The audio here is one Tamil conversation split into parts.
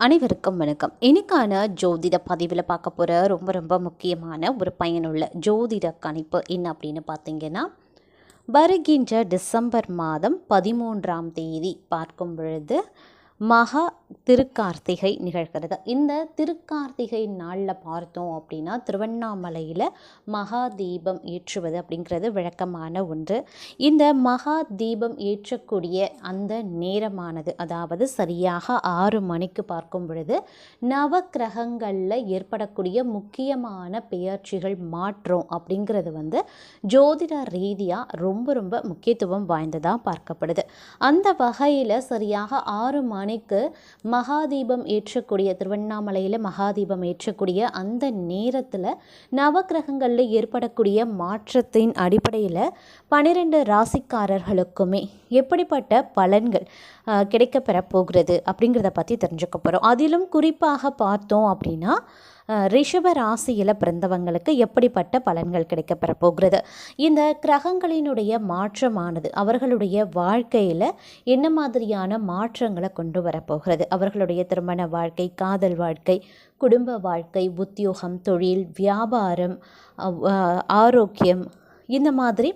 அனைவருக்கும் வணக்கம். இன்னைக்கான ஜோதிட பதிவில் பார்க்க போகிற ரொம்ப ரொம்ப முக்கியமான ஒரு பயனுள்ள ஜோதிட கணிப்பு என்ன அப்படின்னு பார்த்தீங்கன்னா வருகின்ற டிசம்பர் மாதம் பதிமூன்றாம் தேதி பார்க்கும் பொழுது மகா திருக்கார்த்திகை நிகழ்கிறது. இந்த திருக்கார்த்திகை நாளில் பார்த்தோம் அப்படின்னா திருவண்ணாமலையில் மகா தீபம் ஏற்றுவது அப்படிங்கிறது வழக்கமான ஒன்று. இந்த மகா தீபம் ஏற்றக்கூடிய அந்த நேரமானது அதாவது சரியாக ஆறு மணிக்கு பார்க்கும் பொழுது நவக்கிரகங்களில் ஏற்படக்கூடிய முக்கியமான பெயர்ச்சிகள் மாற்றம் அப்படிங்கிறது வந்து ஜோதிட ரீதியாக ரொம்ப ரொம்ப முக்கியத்துவம் வாய்ந்ததாக பார்க்கப்படுது. அந்த வகையில் சரியாக ஆறு மணிக்கு மகாதீபம் ஏற்றக்கூடிய திருவண்ணாமலையில் மகாதீபம் ஏற்றக்கூடிய அந்த நேரத்தில் நவக்கிரகங்களில் ஏற்படக்கூடிய மாற்றத்தின் அடிப்படையில் பன்னிரெண்டு ராசிக்காரர்களுக்குமே எப்படிப்பட்ட பலன்கள் கிடைக்கப்பெற போகிறது அப்படிங்கிறத பற்றி தெரிஞ்சுக்க போகிறோம் அதிலும் குறிப்பாக பார்த்தோம் அப்படின்னா ரிஷப ராசியில் பிறந்தவங்களுக்கு எப்படிப்பட்ட பலன்கள் கிடைக்கப்பெற போகிறது? இந்த கிரகங்களினுடைய மாற்றமானது அவர்களுடைய வாழ்க்கையில் என்ன மாதிரியான மாற்றங்களை கொண்டு வரப்போகிறது அவர்களுடைய திருமண வாழ்க்கை காதல் வாழ்க்கை குடும்ப வாழ்க்கை உத்தியோகம் தொழில் வியாபாரம் ஆரோக்கியம் இந்த மாதிரி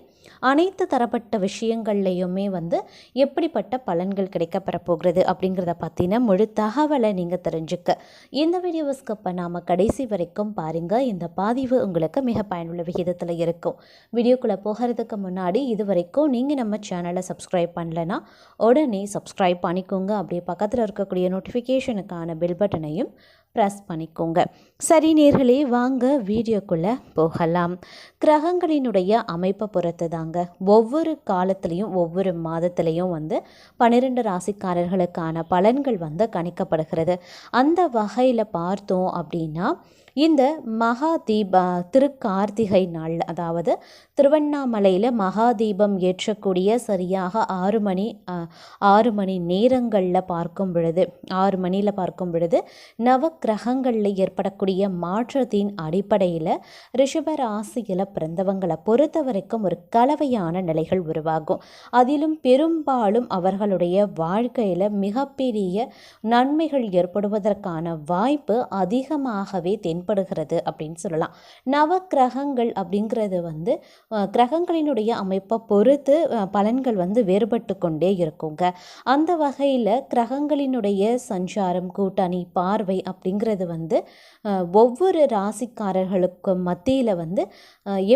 அனைத்து தரப்பட்ட விஷயங்கள்லையுமே வந்து எப்படிப்பட்ட பலன்கள் கிடைக்கப்பெற போகிறது அப்படிங்கிறத பற்றின முழு தகவலை நீங்கள் தெரிஞ்சுக்க. இந்த வீடியோஸ்க்கு ஸ்கிப் நாம் கடைசி வரைக்கும் பாருங்கள் இந்த பதிவு உங்களுக்கு மிக பயனுள்ள விகிதத்தில் இருக்கும். வீடியோக்குள்ளே போகிறதுக்கு முன்னாடி இது வரைக்கும் நீங்கள் நம்ம சேனலை சப்ஸ்கிரைப் பண்ணலைன்னா உடனே சப்ஸ்கிரைப் பண்ணிக்கோங்க. அப்படியே பக்கத்தில் இருக்கக்கூடிய நோட்டிஃபிகேஷனுக்கான பெல் பட்டனையும் ப்ரெஸ் பண்ணிக்கோங்க. சரி நேர்களே வாங்க வீடியோக்குள்ளே போகலாம். கிரகங்களினுடைய அமைப்பை பொறுத்து தாங்க. ஒவ்வொரு காலத்துலேயும் ஒவ்வொரு மாதத்துலேயும் வந்து பன்னிரெண்டு ராசிக்காரர்களுக்கான பலன்கள் வந்து கணிக்கப்படுகிறது. அந்த வகையில் பார்த்தோம் அப்படின்னா இந்த மகா தீப திருக்கார்த்திகை நாள் அதாவது திருவண்ணாமலையில் மகா தீபம் ஏற்றக்கூடிய சரியாக ஆறு மணி ஆறு மணி நேரங்களில் பார்க்கும் பொழுது ஆறு மணியில் பார்க்கும் பொழுது நவக்கிரகங்களில் ஏற்படக்கூடிய மாற்றத்தின் அடிப்படையில் ரிஷபராசியில் பிறந்தவங்களை பொறுத்த வரைக்கும் ஒரு கலவையான நிலைகள் உருவாகும். அதிலும் பெரும்பாலும் அவர்களுடைய வாழ்க்கையில் மிகப்பெரிய நன்மைகள் ஏற்படுவதற்கான வாய்ப்பு அதிகமாகவே தென் பயன்படுகிறது அப்படின்னு சொல்லலாம். நவக்கிரகங்கள் அப்படிங்கிறது வந்து கிரகங்களினுடைய அமைப்பை பொறுத்து பலன்கள் வந்து வேறுபட்டு கொண்டே இருக்குங்க. அந்த வகையில் கிரகங்களினுடைய சஞ்சாரம் கூட்டணி பார்வை அப்படிங்கிறது வந்து ஒவ்வொரு ராசிக்காரர்களுக்கும் மத்தியில் வந்து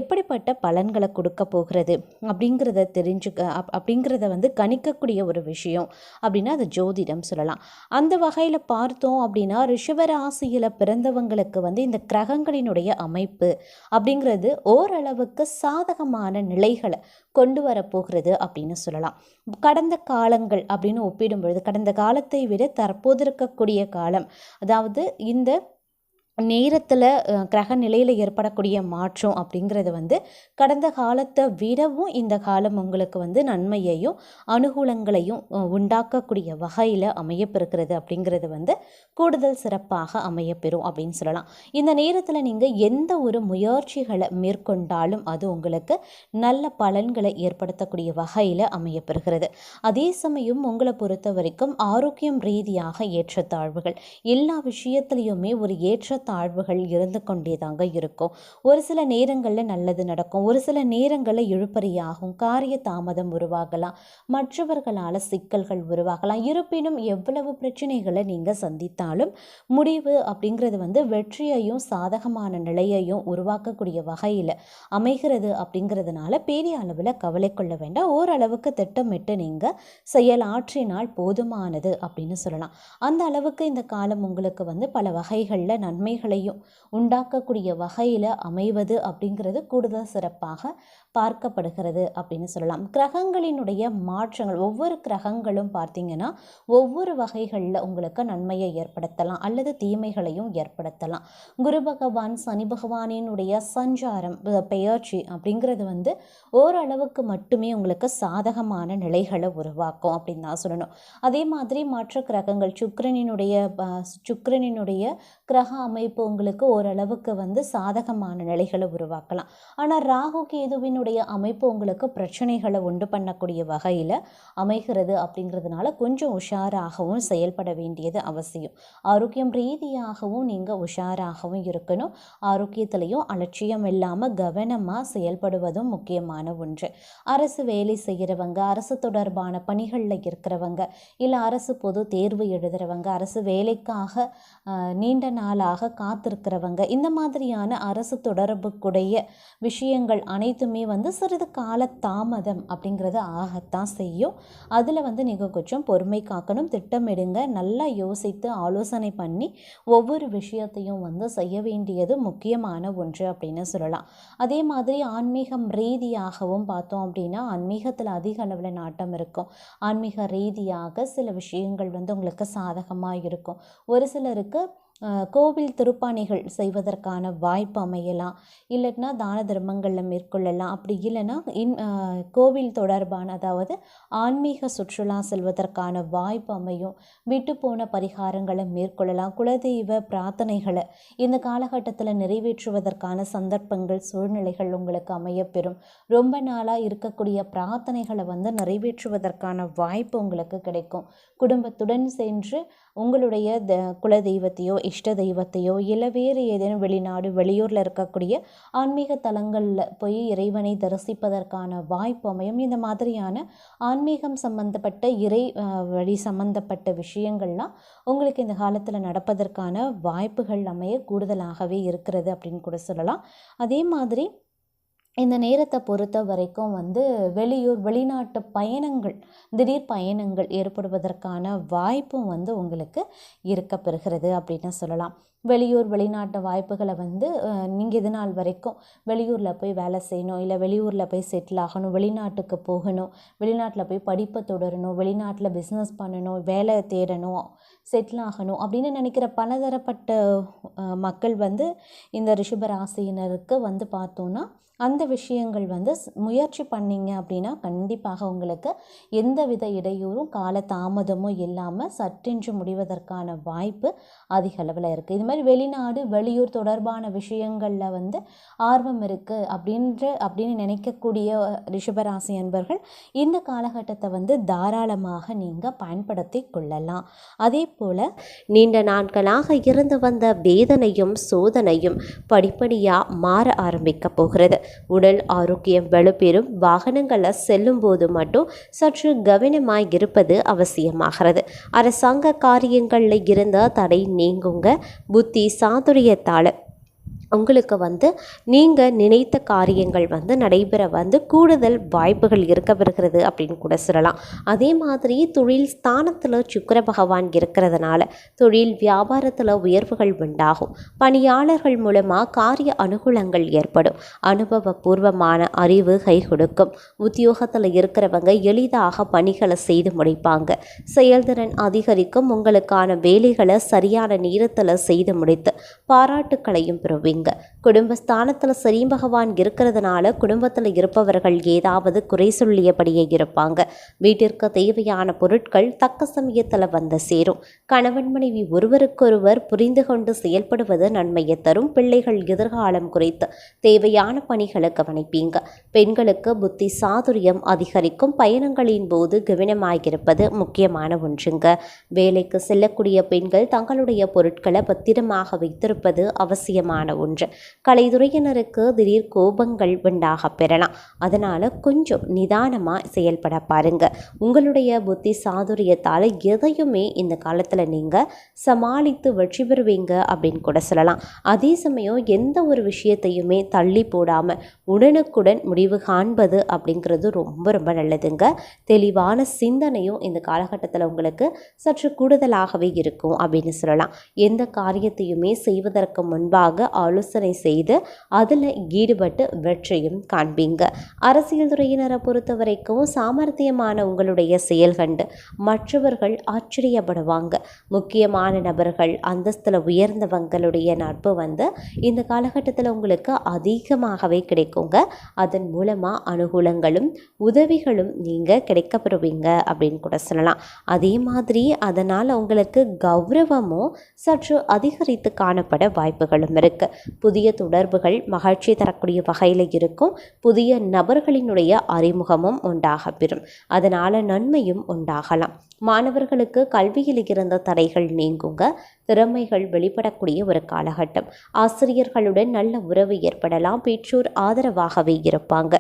எப்படிப்பட்ட பலன்களை கொடுக்க போகிறது அப்படிங்கிறத தெரிஞ்சுக்க அப்படிங்கிறத வந்து கணிக்கக்கூடிய ஒரு விஷயம் அப்படின்னா அது ஜோதிடம் சொல்லலாம். அந்த வகையில் பார்த்தோம் அப்படின்னா ரிஷவராசியில் பிறந்தவங்களுக்கு வந்து இந்த கிரகங்களினுடைய அமைப்பு அப்படிங்கிறது ஓரளவுக்கு சாதகமான நிலைகளை கொண்டு வரப்போகிறது அப்படின்னு சொல்லலாம். கடந்த காலங்கள் அப்படின்னு ஒப்பிடும் பொழுது கடந்த காலத்தை விட தற்போது இருக்கக்கூடிய காலம் அதாவது இந்த நேரத்தில் கிரக நிலையில் ஏற்படக்கூடிய மாற்றம் அப்படிங்கிறது வந்து கடந்த காலத்தை விடவும் இந்த காலம் உங்களுக்கு வந்து நன்மையையும் அனுகூலங்களையும் உண்டாக்கக்கூடிய வகையில் அமையப்பெறுகிறது அப்படிங்கிறது வந்து கூடுதல் சிறப்பாக அமையப்பெறும் அப்படின்னு சொல்லலாம். இந்த நேரத்தில் நீங்கள் எந்த ஒரு முயற்சிகளை மேற்கொண்டாலும் அது உங்களுக்கு நல்ல பலன்களை ஏற்படுத்தக்கூடிய வகையில் அமையப்பெறுகிறது. அதே சமயம் உங்களை பொறுத்த வரைக்கும் ஆரோக்கியம் ரீதியாக ஏற்றத்தாழ்வுகள் எல்லா விஷயத்துலையுமே ஒரு ஏற்ற தாழ்வுகள் இருந்து கொண்டே தாங்க இருக்கும். ஒரு சில நேரங்களில் நல்லது நடக்கும். ஒரு சில நேரங்களில் இழுப்பறியாகும் காரிய தாமதம் உருவாகலாம். மற்றவர்களால் சிக்கல்கள் உருவாகலாம். இருப்பினும் எவ்வளவு பிரச்சனைகளை நீங்கள் சந்தித்தாலும் முடிவு அப்படிங்கிறது வந்து வெற்றியையும் சாதகமான நிலையையும் உருவாக்கக்கூடிய வகையில் அமைகிறது அப்படிங்கிறதுனால பெரிய அளவில் கவலை கொள்ள வேண்டாம். ஓரளவுக்கு திட்டமிட்டு நீங்கள் செயலாற்றினால் போதுமானது அப்படின்னு சொல்லலாம். அந்த அளவுக்கு இந்த காலம் உங்களுக்கு வந்து பல வகைகளில் நன்மை பிரச்சனைகளையும் உண்டாக்கக்கூடிய வகையில் அமைவது அப்படிங்கிறது கூடுதல் சிறப்பாக பார்க்கப்படுகிறது அப்படின்னு சொல்லலாம். கிரகங்களினுடைய மாற்றங்கள் ஒவ்வொரு கிரகங்களும் பார்த்தீங்கன்னா ஒவ்வொரு வகைகளில் உங்களுக்கு நன்மையை ஏற்படுத்தலாம் அல்லது தீமைகளையும் ஏற்படுத்தலாம். குரு பகவான் சனி பகவானினுடைய சஞ்சாரம் பெயர்ச்சி அப்படிங்கிறது வந்து ஓரளவுக்கு மட்டுமே உங்களுக்கு சாதகமான நிலைகளை உருவாக்கும் அப்படின்னு தான் சொல்லணும். அதே மாதிரி மற்ற கிரகங்கள் சுக்கரனினுடைய சுக்கரனினுடைய கிரக அமைப்பு உங்களுக்கு ஓரளவுக்கு வந்து சாதகமான நிலைகளை உருவாக்கலாம். ஆனால் ராகு கேதுவினுடைய கிரகங்களுடைய அமைப்பு உங்களுக்கு பிரச்சனைகளை உண்டு பண்ணக்கூடிய வகையில் அமைகிறது அப்படிங்கிறதுனால கொஞ்சம் உஷாராகவும் செயல்பட வேண்டியது அவசியம். ஆரோக்கியம் ரீதியாகவும் நீங்கள் உஷாராகவும் இருக்கணும். ஆரோக்கியத்திலையும் அலட்சியம் இல்லாமல் கவனமாக செயல்படுவதும் முக்கியமான ஒன்று. அரசு வேலை செய்கிறவங்க அரசு தொடர்பான பணிகளில் இருக்கிறவங்க இல்லை அரசு பொது தேர்வு எழுதுகிறவங்க அரசு வேலைக்காக நீண்ட நாளாக காத்திருக்கிறவங்க இந்த மாதிரியான அரசு தொடர்புக்குடைய விஷயங்கள் அனைத்துமே வந்து சிறிது கால தாமதம் அப்படிங்கிறது ஆகத்தான் செய்யும். அதில் வந்து நீங்கள் கொஞ்சம் பொறுமை காக்கணும் திட்டமிடுங்க நல்லா யோசித்து ஆலோசனை பண்ணி ஒவ்வொரு விஷயத்தையும் வந்து செய்ய வேண்டியது முக்கியமான ஒன்று அப்படின்னு சொல்லலாம். அதே மாதிரி ஆன்மீகம் ரீதியாகவும் பார்த்தோம் அப்படின்னா ஆன்மீகத்தில் அதிக அளவில் நாட்டம் இருக்கும். ஆன்மீக ரீதியாக சில விஷயங்கள் வந்து உங்களுக்கு சாதகமாக இருக்கும். ஒரு சிலருக்கு கோவில் திருப்பாணிகள் செய்வதற்கான வாய்ப்பு அமையலாம். இல்லைன்னா தான தர்மங்களில் மேற்கொள்ளலாம். அப்படி இல்லைன்னா இன் கோவில் தொடர்பான அதாவது ஆன்மீக சுற்றுலா செல்வதற்கான வாய்ப்பு அமையும். விட்டு போன பரிகாரங்களை மேற்கொள்ளலாம். குலதெய்வ பிரார்த்தனைகளை இந்த காலகட்டத்தில் நிறைவேற்றுவதற்கான சந்தர்ப்பங்கள் சூழ்நிலைகள் உங்களுக்கு அமையப்பெறும். ரொம்ப நாளாக இருக்கக்கூடிய பிரார்த்தனைகளை வந்து நிறைவேற்றுவதற்கான வாய்ப்பு உங்களுக்கு கிடைக்கும். குடும்பத்துடன் சென்று உங்களுடைய த குலதெய்வத்தையோ இஷ்ட தெய்வத்தையோ இல்லை வேறு ஏதேனும் வெளிநாடு வெளியூரில் இருக்கக்கூடிய ஆன்மீக தலங்களில் போய் இறைவனை தரிசிப்பதற்கான வாய்ப்பு அமையும். இந்த மாதிரியான ஆன்மீகம் சம்பந்தப்பட்ட இறை வழி சம்பந்தப்பட்ட விஷயங்கள்லாம் உங்களுக்கு இந்த காலத்தில் நடப்பதற்கான வாய்ப்புகள் அமைய கூடுதலாகவே இருக்கிறது அப்படின்னு கூட சொல்லலாம். அதே மாதிரி இந்த நேரத்தை பொறுத்த வரைக்கும் வந்து வெளியூர் வெளிநாட்டு பயணங்கள் திடீர் பயணங்கள் ஏற்படுவதற்கான வாய்ப்பும் வந்து உங்களுக்கு இருக்க பெறுகிறது அப்படின்னு சொல்லலாம். வெளியூர் வெளிநாட்டு வாய்ப்புகளை வந்து நீங்கள் இது நாள் வரைக்கும் வெளியூரில் போய் வேலை செய்யணும் இல்லை வெளியூரில் போய் செட்டில் ஆகணும் வெளிநாட்டுக்கு போகணும் வெளிநாட்டில் போய் படிப்பை தொடரணும் வெளிநாட்டில் பிஸ்னஸ் பண்ணணும் வேலை தேடணும் செட்டில் ஆகணும் அப்படின்னு நினைக்கிற பலதரப்பட்ட மக்கள் வந்து இந்த ரிஷபராசியினருக்கு வந்து பார்த்தோன்னா அந்த விஷயங்கள் வந்து முயற்சி பண்ணிங்க அப்படின்னா கண்டிப்பாக உங்களுக்கு எந்தவித இடையூறும் கால தாமதமும் இல்லாமல் சற்றென்று முடிவதற்கான வாய்ப்பு அதிக அளவில் இருக்குது இது மாதிரி வெளிநாடு வெளியூர் தொடர்பான விஷயங்களில் வந்து ஆர்வம் இருக்குது அப்படின்ற அப்படின்னு நினைக்கக்கூடிய ரிஷபராசி அன்பர்கள் இந்த காலகட்டத்தை வந்து தாராளமாக நீங்கள் பயன்படுத்தி கொள்ளலாம். அதே போல் நீண்ட நாட்களாக இருந்து வந்த வேதனையும் சோதனையும் படிப்படியாக மாற ஆரம்பிக்க போகிறது. உடல் ஆரோக்கியம் வலுப்பெறும். வாகனங்களில் செல்லும்போது மட்டும் சற்று கவனமாய் இருப்பது அவசியமாகிறது. அரசாங்க காரியங்களில் இருந்த தடை நீங்குங்க. புத்தி சாதுரியத்தால் உங்களுக்கு வந்து நீங்கள் நினைத்த காரியங்கள் வந்து நடைபெற வந்து கூடுதல் வாய்ப்புகள் இருக்க பெறுகிறது அப்படின்னு கூட சொல்லலாம். அதே மாதிரி தொழில் ஸ்தானத்தில் சுக்கர பகவான் இருக்கிறதுனால தொழில் வியாபாரத்தில் உயர்வுகள் உண்டாகும். பணியாளர்கள் மூலமாக காரிய அனுகூலங்கள் ஏற்படும். அனுபவபூர்வமான அறிவு கை கொடுக்கும். உத்தியோகத்தில் இருக்கிறவங்க எளிதாக பணிகளை செய்து முடிப்பாங்க. செயல்திறன் அதிகரிக்கும். உங்களுக்கான வேலைகளை சரியான நேரத்தில் செய்து முடித்து பாராட்டுக்களையும் பெறுவீங்க. குடும்பஸ்தானத்தில் சரி பகவான் இருக்கிறதுனால குடும்பத்தில் இருப்பவர்கள் ஏதாவது குறை சொல்லியபடியே இருப்பாங்க. வீட்டிற்கு தேவையான பொருட்கள் தக்க சமயத்தில் வந்து சேரும். கணவன் மனைவி ஒருவருக்கொருவர் புரிந்து கொண்டு செயல்படுவது நன்மையை தரும். பிள்ளைகள் எதிர்காலம் குறித்து தேவையான பணிகளை கவனிப்பீங்க. பெண்களுக்கு புத்தி சாதுரியம் அதிகரிக்கும். பயணங்களின் போது கவனமாயிருப்பது முக்கியமான ஒன்றுங்க. வேலைக்கு செல்லக்கூடிய பெண்கள் தங்களுடைய பொருட்களை பத்திரமாக வைத்திருப்பது அவசியமான ஒன்று. கலைத்துறையினருக்கு திடீர் கோபங்கள் உண்டாக பெறலாம். அதனால் கொஞ்சம் நிதானமாக செயல்பட பாருங்க. உங்களுடைய புத்தி சாதுரியத்தால் எதையுமே இந்த காலத்தில் நீங்கள் சமாளித்து வெற்றி பெறுவீங்க அப்படின்னு கூட சொல்லலாம். அதே சமயம் எந்த ஒரு விஷயத்தையுமே தள்ளி போடாமல் உடனுக்குடன் முடிவு காண்பது அப்படிங்கிறது ரொம்ப ரொம்ப நல்லதுங்க. தெளிவான சிந்தனையும் இந்த காலகட்டத்தில் உங்களுக்கு சற்று கூடுதலாகவே இருக்கும் அப்படின்னு சொல்லலாம். எந்த காரியத்தையுமே செய்வதற்கு முன்பாக ஆலோசனை செய்து அதில் ஈடுபட்டு வெற்றியும் காண்பீங்க. அரசியல் துறையினரை பொறுத்த வரைக்கும் சாமர்த்தியமான உங்களுடைய செயல் கண்டு மற்றவர்கள் ஆச்சரியப்படுவாங்க. முக்கியமான நபர்கள் அந்தஸ்தில் உயர்ந்தவங்களுடைய நட்பு வந்து இந்த காலகட்டத்தில் உங்களுக்கு அதிகமாகவே கிடைக்குங்க. அதன் மூலமாக அனுகூலங்களும் உதவிகளும் நீங்கள் கிடைக்கப்பெறுவீங்க அப்படின்னு கூட சொல்லலாம். அதே மாதிரி அதனால் உங்களுக்கு கௌரவமும் சற்று அதிகரித்து காணப்படும். ஏற்பட வாய்ப்புகளும் இருக்கு. புதிய தொடர்புகள் மகிழ்ச்சி தரக்கூடிய வகையில் இருக்கும். புதிய நபர்களினுடைய அறிமுகமும் உண்டாக பெறும். அதனால நன்மையும் உண்டாகலாம். மாணவர்களுக்கு கல்வியில் இருந்த தடைகள் நீங்குங்க. திறமைகள் வெளிப்படக்கூடிய ஒரு காலகட்டம். ஆசிரியர்களுடன் நல்ல உறவு ஏற்படலாம். பெற்றோர் ஆதரவாகவே இருப்பாங்க.